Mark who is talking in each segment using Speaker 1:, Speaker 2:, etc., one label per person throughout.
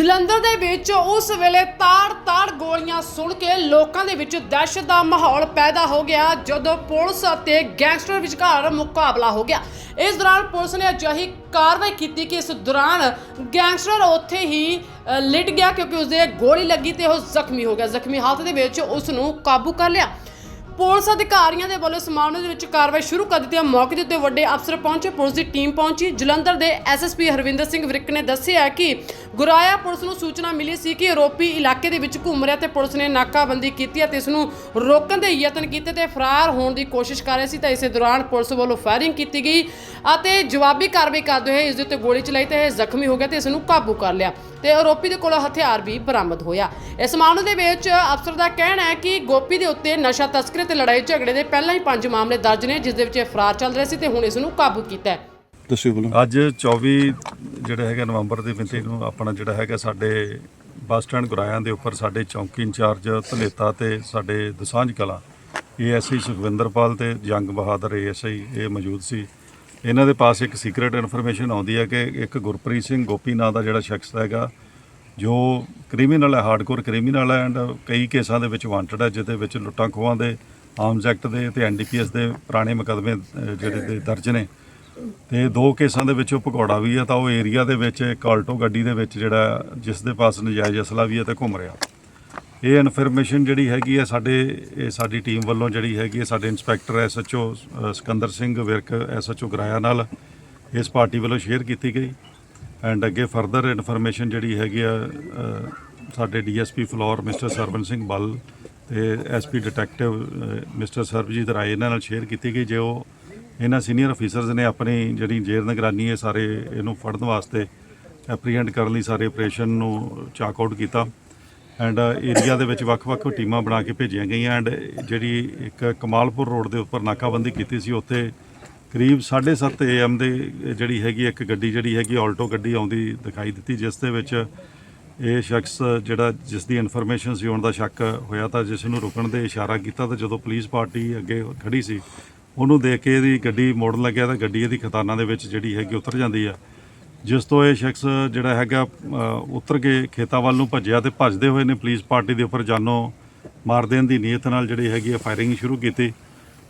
Speaker 1: ਜਲੰਧਰ ਦੇ ਵਿੱਚ ਉਸ ਵੇਲੇ ਤਾੜ-ਤਾੜ ਗੋਲੀਆਂ ਸੁਣ ਕੇ ਲੋਕਾਂ ਦੇ ਵਿੱਚ ਦਹਿਸ਼ਤ ਦਾ ਮਾਹੌਲ ਪੈਦਾ ਹੋ ਗਿਆ, ਜਦੋਂ ਪੁਲਿਸ ਅਤੇ ਗੈਂਗਸਟਰ ਵਿਚਕਾਰ ਮੁਕਾਬਲਾ ਹੋ ਗਿਆ। ਇਸ ਦੌਰਾਨ ਪੁਲਿਸ ਨੇ ਅਜਿਹੀ ਕਾਰਵਾਈ ਕੀਤੀ ਕਿ ਇਸ ਦੌਰਾਨ ਗੈਂਗਸਟਰ ਉੱਥੇ ਹੀ ਲਿਟ ਗਿਆ ਕਿਉਂਕਿ ਉਸਦੇ ਗੋਲੀ ਲੱਗੀ ਤੇ ਉਹ ਜ਼ਖਮੀ ਹੋ ਗਿਆ। ਜ਼ਖਮੀ ਹਾਲਤ ਦੇ ਵਿੱਚ ਉਸ ਨੂੰ ਕਾਬੂ ਕਰ ਲਿਆ। ਪੁਲਿਸ ਅਧਿਕਾਰੀਆਂ ਦੇ ਵੱਲੋਂ ਇਸ ਮਾਮਲੇ ਦੇ ਵਿੱਚ ਕਾਰਵਾਈ ਸ਼ੁਰੂ ਕਰ ਦਿੱਤੀ। ਹੈ ਮੌਕੇ ਦੇ ਉੱਤੇ ਵੱਡੇ ਅਫਸਰ ਪਹੁੰਚੇ, ਪੁਲਿਸ ਦੀ ਟੀਮ ਪਹੁੰਚੀ। ਜਲੰਧਰ ਦੇ ਐਸਐਸਪੀ ਹਰਵਿੰਦਰ ਸਿੰਘ ਵਿਰਕ ਨੇ ਦੱਸਿਆ ਕਿ ਗੁਰਾਇਆ ਪੁਲਿਸ ਨੂੰ ਸੂਚਨਾ ਮਿਲੀ ਸੀ ਕਿ ਆਰੋਪੀ ਇਲਾਕੇ ਦੇ ਵਿੱਚ ਘੁੰਮ ਰਿਹਾ ਤੇ ਪੁਲਿਸ ਨੇ ਨਾਕਾਬੰਦੀ ਕੀਤੀ ਅਤੇ ਇਸ ਨੂੰ ਰੋਕਣ ਦੇ ਯਤਨ ਕੀਤੇ ਤੇ ਫਰਾਰ ਹੋਣ ਦੀ ਕੋਸ਼ਿਸ਼ ਕਰ ਰਿਹਾ ਸੀ। ਤਾਂ ਇਸੇ ਦੌਰਾਨ ਪੁਲਿਸ ਵੱਲੋਂ ਫਾਇਰਿੰਗ ਕੀਤੀ ਗਈ ਅਤੇ ਜਵਾਬੀ ਕਾਰਵਾਈ ਕਰਦੇ ਹੋਏ ਇਸ ਦੇ ਉੱਤੇ ਗੋਲੀ ਚਲਾਈ ਤੇ ਇਹ ਜ਼ਖਮੀ ਹੋ ਗਿਆ ਤੇ ਇਸ ਨੂੰ ਕਾਬੂ ਕਰ ਲਿਆ ਤੇ ਆਰੋਪੀ ਦੇ ਕੋਲੋਂ ਹਥਿਆਰ ਵੀ ਬਰਾਮਦ ਹੋਇਆ। ਇਸ ਮਾਮਲੇ ਦੇ ਵਿੱਚ ਅਫਸਰ ਦਾ ਕਹਿਣਾ ਹੈ ਕਿ ਗੋਪੀ ਦੇ ਉੱਤੇ ਨਸ਼ਾ ਤਸਕਰੀ ਤੇ ਲੜਾਈ ਝਗੜੇ ਦੇ ਪਹਿਲਾਂ ਹੀ ਪੰਜ ਮਾਮਲੇ ਦਰਜ ਨੇ ਜਿਸ ਦੇ ਵਿੱਚ ਇਹ ਫਰਾਰ ਚੱਲ ਰਿਹਾ ਸੀ ਤੇ ਹੁਣ ਇਸ ਨੂੰ ਕਾਬੂ ਕੀਤਾ ਹੈ।
Speaker 2: ਦੱਸਿਓ ਬੋਲੋ।
Speaker 3: ਅੱਜ 24 ਜਿਹੜੇ ਹੈਗਾ ਨਵੰਬਰ ਦੀ ਮਿਤੀ ਨੂੰ ਆਪਣਾ ਜਿਹੜਾ ਹੈਗਾ ਸਾਡੇ ਬੱਸ ਸਟੈਂਡ ਗੁਰਾਇਆਂ ਦੇ ਉੱਪਰ ਸਾਡੇ ਚੌਂਕੀ ਇੰਚਾਰਜ ਧਲੇਤਾ ਤੇ ਸਾਡੇ ਦਸਾਂਝ ਕਲਾ ਏਐਸਆਈ ਸੁਖਵਿੰਦਰਪਾਲ ਤੇ ਜੰਗ ਬਹਾਦਰ ਏਐਸਆਈ ਇਹ ਮੌਜੂਦ ਸੀ। ਇਹਨਾਂ ਦੇ ਪਾਸ ਇੱਕ ਸੀਕ੍ਰੀਟ ਇਨਫੋਰਮੇਸ਼ਨ ਆਉਂਦੀ ਹੈ ਕਿ ਇੱਕ ਗੁਰਪ੍ਰੀਤ ਸਿੰਘ ਗੋਪੀ ਨਾਂ ਦਾ ਜਿਹੜਾ ਸ਼ਖਸ ਹੈਗਾ ਜੋ ਕ੍ਰਿਮੀਨਲ ਹੈ ਹਾਰਡਕੋਰ ਕ੍ਰਿਮੀਨਲ ਹੈ ਐਂਡ ਕਈ ਕੇਸਾਂ ਦੇ ਵਿੱਚ ਵਾਂਟਡ ਹੈ ਜਿਹਦੇ ਵਿੱਚ ਲੁੱਟਾਂ ਖੋਹਾਂ ਦੇ ਆਰਮਸ ਐਕਟ ਦੇ ਤੇ ਐਨਡੀਪੀਐਸ ਦੇ ਪੁਰਾਣੇ ਮੁਕੱਦਮੇ ਜਿਹੜੇ ਦੇ ਦਰਜ ਨੇ। ਤੇ ਦੋ ਕੇਸਾਂ ਦੇ ਵਿੱਚੋਂ ਭਗੌੜਾ ਵੀ ਹੈ ਤਾਂ ਉਹ ਏਰੀਆ ਦੇ ਵਿੱਚ ਇੱਕ ਆਲਟੋ ਗੱਡੀ ਦੇ ਵਿੱਚ ਜਿਹੜਾ ਜਿਸ ਦੇ ਪਾਸ ਨਜਾਇਜ਼ ਅਸਲਾ ਵੀ ਹੈ ਤੇ ਘੁੰਮ ਰਿਹਾ। ਇਹ ਇਨਫੋਰਮੇਸ਼ਨ ਜਿਹੜੀ ਹੈਗੀ ਹੈ ਸਾਡੇ ਇਹ ਸਾਡੀ ਟੀਮ ਵੱਲੋਂ ਜਿਹੜੀ ਹੈਗੀ ਹੈ ਸਾਡੇ inspector SHO Sikandar Singh Virk SHO Garaya ਨਾਲ ਇਸ ਪਾਰਟੀ ਵੱਲੋਂ ਸ਼ੇਅਰ ਕੀਤੀ ਗਈ। ਐਂਡ ਅੱਗੇ ਫਰਦਰ ਇਨਫੋਰਮੇਸ਼ਨ ਜਿਹੜੀ ਹੈਗੀ ਆ ਅ, ਸਾਡੇ ਡੀਐਸਪੀ ਫਲੋਰ ਮਿਸਟਰ ਸਰਵਨ ਸਿੰਘ ਬੱਲ ਤੇ SP detective mister Sarabjit Rai ਇਹਨਾਂ ਨਾਲ ਸ਼ੇਅਰ ਕੀਤੀ ਗਈ ਜੇ ਉਹ ਇਹਨਾਂ ਸੀਨੀਅਰ ਅਫੀਸਰਸ ਨੇ ਆਪਣੀ ਜਿਹੜੀ ਜੇਰ ਨਿਗਰਾਨੀ ਹੈ, ਸਾਰੇ ਇਹਨੂੰ ਫੜਨ ਵਾਸਤੇ ਐਪਰੀਹੈਂਡ ਕਰਨ ਲਈ ਸਾਰੇ ਆਪਰੇਸ਼ਨ ਨੂੰ ਚਾਕ ਆਊਟ ਕੀਤਾ ਐਂਡ ਏਰੀਆ ਦੇ ਵਿੱਚ ਵੱਖ-ਵੱਖ ਟੀਮਾਂ ਬਣਾ ਕੇ ਭੇਜੀਆਂ ਗਈਆਂ ਐਂਡ ਜਿਹੜੀ ਇੱਕ ਕਮਾਲਪੁਰ ਰੋਡ ਦੇ ਉੱਪਰ ਨਾਕਾਬੰਦੀ ਕੀਤੀ ਸੀ, ਉੱਥੇ ਕਰੀਬ 7:30 ਏਐਮ ਦੇ ਜਿਹੜੀ ਹੈਗੀ ਇੱਕ ਗੱਡੀ ਜਿਹੜੀ ਹੈਗੀ, ਆਲਟੋ ਗੱਡੀ ਆਉਂਦੀ ਦਿਖਾਈ ਦਿੱਤੀ, ਜਿਸ ਦੇ ਵਿੱਚ ਇਹ ਸ਼ਖਸ ਜਿਹੜਾ ਜਿਸ ਦੀ ਇਨਫੋਰਮੇਸ਼ਨ ਸੀ ਹੋਣ ਦਾ ਸ਼ੱਕ ਹੋਇਆ ਤਾਂ ਜਿਸ ਨੂੰ ਰੁਕਣ ਦੇ ਇਸ਼ਾਰਾ ਕੀਤਾ ਤਾਂ ਜਦੋਂ ਪੁਲਿਸ ਪਾਰਟੀ ਅੱਗੇ ਖੜੀ ਸੀ, ਉਹਨੂੰ ਦੇਖ ਕੇ ਇਹਦੀ ਗੱਡੀ ਮੋੜਨ ਲੱਗਿਆ ਤਾਂ ਗੱਡੀ ਇਹਦੀ ਖਤਾਨਾਂ ਦੇ ਵਿੱਚ ਜਿਹੜੀ ਹੈਗੀ ਉਤਰ ਜਾਂਦੀ ਆ। ਜਿਸ ਤੋਂ ਇਹ ਸ਼ਖਸ ਜਿਹੜਾ ਹੈਗਾ ਉਤਰ ਕੇ ਖੇਤਾਂ ਵੱਲ ਨੂੰ ਭੱਜਿਆ ਤੇ ਭੱਜਦੇ ਹੋਏ ਨੇ ਪੁਲਿਸ ਪਾਰਟੀ ਦੇ ਉੱਪਰ ਜਾਨੋਂ ਮਾਰ ਦੇਣ ਦੀ ਨੀਅਤ ਨਾਲ ਜਿਹੜੀ ਹੈਗੀ ਆ ਫਾਇਰਿੰਗ ਸ਼ੁਰੂ ਕੀਤੀ।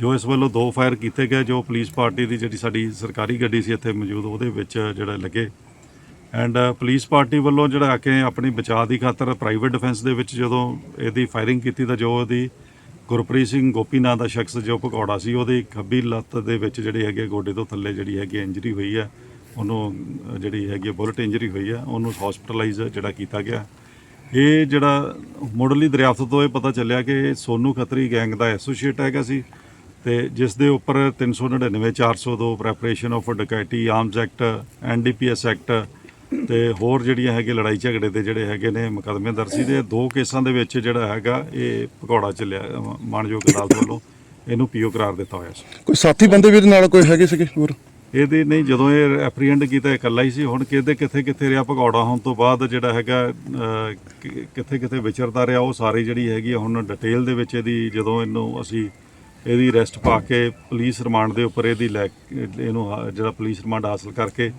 Speaker 3: ਜੋ ਇਸ ਵੱਲੋਂ ਦੋ ਫਾਇਰ ਕੀਤੇ ਗਏ, ਜੋ ਪੁਲਿਸ ਪਾਰਟੀ ਦੀ ਜਿਹੜੀ ਸਾਡੀ ਸਰਕਾਰੀ ਗੱਡੀ ਸੀ ਇੱਥੇ ਮੌਜੂਦ, ਉਹਦੇ ਵਿੱਚ ਜਿਹੜਾ ਲੱਗੇ। ਐਂਡ ਪੁਲਿਸ ਪਾਰਟੀ ਵੱਲੋਂ ਜਿਹੜਾ ਆ ਕੇ ਆਪਣੀ ਬਚਾਅ ਦੀ ਖਾਤਰ ਪ੍ਰਾਈਵੇਟ ਡਿਫੈਂਸ ਦੇ ਵਿੱਚ ਜਦੋਂ ਇਹਦੀ ਫਾਇਰਿੰਗ ਕੀਤੀ ਤਾਂ ਜੋ ਉਹਦੀ ਗੁਰਪ੍ਰੀਤ ਸਿੰਘ ਗੋਪੀ ਨਾਂ ਦਾ ਸ਼ਖਸ ਜੋ ਭਗੌੜਾ ਸੀ, ਉਹਦੀ ਖੱਬੀ ਲੱਤ ਦੇ ਵਿੱਚ ਜਿਹੜੀ ਹੈਗੀ ਹੈ ਗੋਡੇ ਤੋਂ ਥੱਲੇ ਜਿਹੜੀ ਹੈਗੀ ਇੰਜਰੀ ਹੋਈ ਹੈ ਉਹਨੂੰ ਜਿਹੜੀ ਹੈਗੀ ਬੁਲਟ ਇੰਜਰੀ ਹੋਈ ਹੈ ਉਹਨੂੰ ਹਸਪੀਟਲਾਈਜ਼ ਜਿਹੜਾ ਕੀਤਾ ਗਿਆ। ਇਹ ਜਿਹੜਾ ਮੁੱਢਲੀ ਦਰਿਆਫਤ ਤੋਂ ਇਹ ਪਤਾ ਚੱਲਿਆ ਕਿ ਇਹ ਸੋਨੂ ਖੱਤਰੀ ਗੈਂਗ ਦਾ ਐਸੋਸੀਏਟ ਹੈਗਾ ਸੀ ਤੇ ਜਿਸ ਦੇ ਉੱਪਰ 399 402 preparation of dacoity arms act NDPS act ਤੇ ਹੋਰ ਜਿਹੜੀਆਂ ਹੈਗੇ ਲੜਾਈ ਝਗੜੇ ਦੇ ਜਿਹੜੇ ਹੈਗੇ ਨੇ ਮੁਕੱਦਮੇ ਦਰਜ ਸੀ ਦੇ ਦੋ ਕੇਸਾਂ ਦੇ ਵਿੱਚ ਜਿਹੜਾ ਹੈਗਾ ਇਹ ਭਗੌੜਾ ਚੱਲਿਆ ਅ, ਮਾਣਯੋਗ ਅਦਾਲਤ ਵੱਲੋਂ ਇਹਨੂੰ ਪੀਓ ਕਰਾਰ ਦਿੱਤਾ ਹੋਇਆ ਸੀ।
Speaker 2: ਕੋਈ ਸਾਥੀ ਬੰਦੇ ਵੀ ਇਹਦੇ ਨਾਲ ਕੋਈ ਹੈਗੇ ਸੀਗੇ ਹੋਰ?
Speaker 3: ਇਹਦੇ ਨਹੀਂ ਜਦੋਂ ਇਹ ਐਪਰੀਹੈਂਡ ਕੀਤਾ ਇਕੱਲਾ ਹੀ ਸੀ। ਹੁਣ ਕਿਤੇ ਕਿੱਥੇ ਕਿੱਥੇ ਰਿਹਾ ਭਗੌੜਾ ਹੋਣ ਤੋਂ ਬਾਅਦ ਜਿਹੜਾ ਹੈਗਾ ਕਿੱਥੇ ਕਿੱਥੇ ਵਿਚਰਦਾ ਰਿਹਾ ਉਹ ਸਾਰੀ ਜਿਹੜੀ ਹੈਗੀ ਹੁਣ ਡਿਟੇਲ ਦੇ ਵਿੱਚ ਇਹਦੀ ਜਦੋਂ ਇਹਨੂੰ ਅਸੀਂ ਇਹਦੀ ਅਰੈਸਟ ਪਾ ਕੇ ਪੁਲਿਸ ਰਿਮਾਂਡ ਦੇ ਉੱਪਰ ਇਹਦੀ ਲੈ ਇਹਨੂੰ ਜਿਹੜਾ ਪੁਲਿਸ ਰਿਮਾਂਡ ਹਾਸਲ ਕਰਕੇ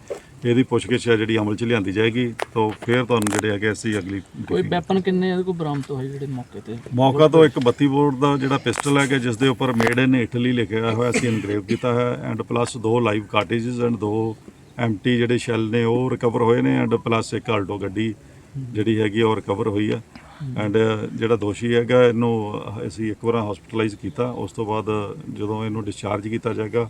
Speaker 3: ਇਹਦੀ ਪੁੱਛਗਿੱਛ ਹੈ ਜਿਹੜੀ ਅਮਲ 'ਚ ਲਿਆਂਦੀ ਜਾਏਗੀ ਤਾਂ ਫਿਰ ਤੁਹਾਨੂੰ ਜਿਹੜੇ ਹੈਗੇ ਅਸੀਂ ਅਗਲੀ
Speaker 4: ਕੋਈ ਵੈਪਨ ਕਿੰਨੇ ਇਹਦੇ ਕੋਲ ਬਰਾਮਦ ਹੋਏ ਜਿਹੜੇ ਮੌਕੇ ਤੇ।
Speaker 3: ਮੌਕਾ ਤੋਂ ਇੱਕ 32 ਬੋਰ ਦਾ ਜਿਹੜਾ ਪਿਸਟਲ ਹੈ ਕਿ ਜਿਸ ਦੇ ਉੱਪਰ ਮੇਡ ਇਨ ਇਟਲੀ ਲਿਖਿਆ ਹੋਇਆ ਸੀ ਇਨਗ੍ਰੇਵ ਕੀਤਾ ਹੈ ਐਂਡ ਪਲੱਸ ਦੋ ਲਾਈਵ ਕਾਰਟੇਜਸ ਐਂਡ ਦੋ ਐਮਟੀ ਜਿਹੜੇ ਸ਼ੈਲ ਨੇ ਉਹ ਰਿਕਵਰ ਹੋਏ ਨੇ ਐਂਡ ਪਲੱਸ ਇੱਕ ਆਲਟੋ ਗੱਡੀ ਜਿਹੜੀ ਹੈਗੀ ਉਹ ਰਿਕਵਰ ਹੋਈ ਆ। ਐਂਡ ਜਿਹੜਾ ਦੋਸ਼ੀ ਹੈਗਾ ਇਹਨੂੰ ਅਸੀਂ ਇੱਕ ਵਾਰ ਹਸਪੀਟਲਾਈਜ਼ ਕੀਤਾ। ਉਸ ਤੋਂ ਬਾਅਦ ਜਦੋਂ ਇਹਨੂੰ ਡਿਸਚਾਰਜ ਕੀਤਾ ਜਾਏਗਾ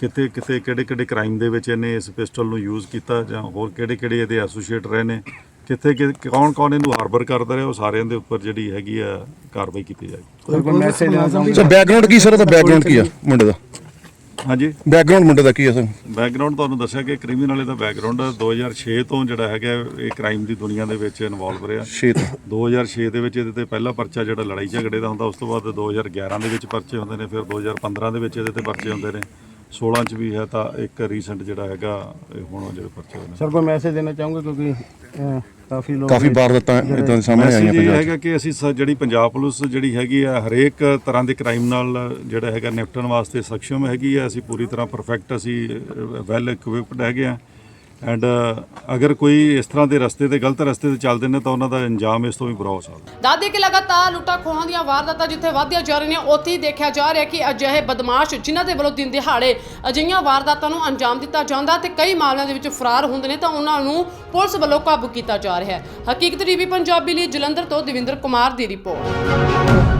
Speaker 3: ਕਿਤੇ ਕਿਤੇ ਕਿਹੜੇ ਕਿਹੜੇ ਕ੍ਰਾਈਮ ਦੇ ਵਿੱਚ ਇਹਨੇ ਇਸ ਪਿਸਟਲ ਨੂੰ ਯੂਜ਼ ਕੀਤਾ ਜਾਂ ਹੋਰ ਕਿਹੜੇ ਕਿਹੜੇ ਇਹਦੇ ਐਸੋਸੀਏਟ ਰਹੇ ਨੇ ਕਿੱਥੇ ਕਿ ਕੌਣ ਕੌਣ ਇਹਨੂੰ ਹਾਰਬਰ ਕਰਦਾ ਰਿਹਾ ਉਹ ਸਾਰਿਆਂ ਦੇ ਉੱਪਰ ਜਿਹੜੀ ਹੈਗੀ ਆ ਕਾਰਵਾਈ ਕੀਤੀ ਜਾਏਗੀ।
Speaker 5: ਕੋਈ ਕੋਈ ਮੈਸੇਜ ਦੇਣਾ ਚਾਹੁੰਦੇ
Speaker 2: ਅੱਛਾ ਬੈਕਗ੍ਰਾਉਂਡ ਕੀ ਸਰ ਉਹਦਾ? ਬੈਕਗ੍ਰਾਉਂਡ ਕੀ ਆ ਮੁੰਡੇ ਦਾ?
Speaker 3: ਹਾਂਜੀ।
Speaker 2: ਬੈਕਗ੍ਰਾਉਂਡ ਮੁੰਡੇ ਦਾ ਕੀ ਹੈ ਸਰ?
Speaker 3: ਬੈਕਗ੍ਰਾਉਂਡ ਤੁਹਾਨੂੰ ਦੱਸਿਆ ਕਿ ਕ੍ਰਿਮੀਨਲ ਦਾ ਬੈਕਗ੍ਰਾਉਂਡ 2006 ਤੋਂ ਜਿਹੜਾ ਹੈਗਾ ਇਹ ਕ੍ਰਾਈਮ ਦੀ ਦੁਨੀਆ ਦੇ ਵਿੱਚ ਇਨਵੋਲਵ ਰਿਹਾ।
Speaker 2: ਛੇ ਤੋਂ।
Speaker 3: 2006 ਦੇ ਵਿੱਚ ਇਹਦੇ ਤੇ ਪਹਿਲਾ ਪਰਚਾ ਜਿਹੜਾ ਲੜਾਈ ਝਗੜੇ ਦਾ ਹੁੰਦਾ ਉਸ ਤੋਂ ਬਾਅਦ 2011 ਦੇ ਵਿੱਚ ਪਰਚੇ ਹੁੰਦੇ ਨੇ ਫਿਰ 2015 ਦੇ ਵਿੱਚ ਇਹਦੇ ਤੇ ਪਰਚੇ ਹੁੰਦੇ ਨੇ। 16 ਚ ਵੀ ਹੈ ਤਾਂ ਇੱਕ ਰੀਸੈਂਟ ਜਿਹੜਾ ਹੈਗਾ ਇਹ ਹੁਣ ਜਿਹੜੇ ਪਰਚੇ ਹੋਏ ਨੇ।
Speaker 5: ਸਰ ਕੋਈ ਮੈਸੇਜ ਦੇਣਾ ਚਾਹੋਗੇ ਕਿਉਂਕਿ ਅਹ, ਕਾਫੀ ਲੋਕ
Speaker 2: ਕਾਫੀ ਵਾਰਦਾਤਾਂ ਇਦਾਂ ਦੇ ਸਾਹਮਣੇ ਆਈਆਂ
Speaker 3: ਮੈਸੇਜ ਇਹ
Speaker 2: ਪੰਜਾਬ 'ਚ।
Speaker 3: ਹੈਗਾ ਕਿ ਅਸੀਂ ਸ- ਜਿਹੜੀ ਪੰਜਾਬ ਪੁਲਿਸ ਜਿਹੜੀ ਹੈਗੀ ਆ ਹਰੇਕ ਤਰ੍ਹਾਂ ਦੇ ਕ੍ਰਾਈਮ ਨਾਲ ਜਿਹੜਾ ਹੈਗਾ ਨਿਪਟਣ ਵਾਸਤੇ ਸક્ષਮ ਹੈਗੀ ਆ ਅਸੀਂ ਪੂਰੀ ਤਰ੍ਹਾਂ ਪਰਫੈਕਟ ਅਸੀਂ ਵੈਲ ਇਕਵਿਪਡ ਹੈਗੇ ਆ। ਐਂਡ uh, ਅਗਰ ਕੋਈ ਇਸ ਤਰ੍ਹਾਂ ਦੇ ਰਸਤੇ ਤੇ, ਗਲਤ ਰਸਤੇ ਤੇ ਚੱਲਦੇ ਨੇ ਤਾਂ ਉਹਨਾਂ ਦਾ ਅੰਜਾਮ ਇਸ ਤੋਂ ਵੀ ਬੁਰਾ ਹੋ ਸਕਦਾ।
Speaker 1: ਦਾਦੀ ਕਿ ਲਗਾਤਾਰ ਲੁੱਟਾਂ ਖੋਹਾਂ ਦੀਆਂ ਵਾਰਦਾਤਾਂ ਜਿੱਥੇ ਵਧਦੀਆਂ ਜਾ ਰਹੀਆਂ, ਉੱਥੇ ਹੀ ਦੇਖਿਆ ਜਾ ਰਿਹਾ ਕਿ ਅਜਿਹੇ ਬਦਮਾਸ਼ ਜਿਨ੍ਹਾਂ ਦੇ ਵੱਲੋਂ ਦਿਨ ਦਿਹਾੜੇ ਅਜਿਹੀਆਂ ਵਾਰਦਾਤਾਂ ਨੂੰ ਅੰਜਾਮ ਦਿੱਤਾ ਜਾਂਦਾ ਤੇ ਕਈ ਮਾਮਲਿਆਂ ਦੇ ਵਿੱਚ ਫਰਾਰ ਹੁੰਦੇ ਨੇ ਤਾਂ ਉਹਨਾਂ ਨੂੰ ਪੁਲਿਸ ਵੱਲੋਂ ਕਾਬੂ ਕੀਤਾ ਜਾ ਰਿਹਾ ਹੈ। ਹਕੀਕਤ ਟੀਵੀ ਪੰਜਾਬੀ ਲਈ ਜਲੰਧਰ ਤੋਂ ਦਵਿੰਦਰ ਕੁਮਾਰ ਦੀ ਰਿਪੋਰਟ।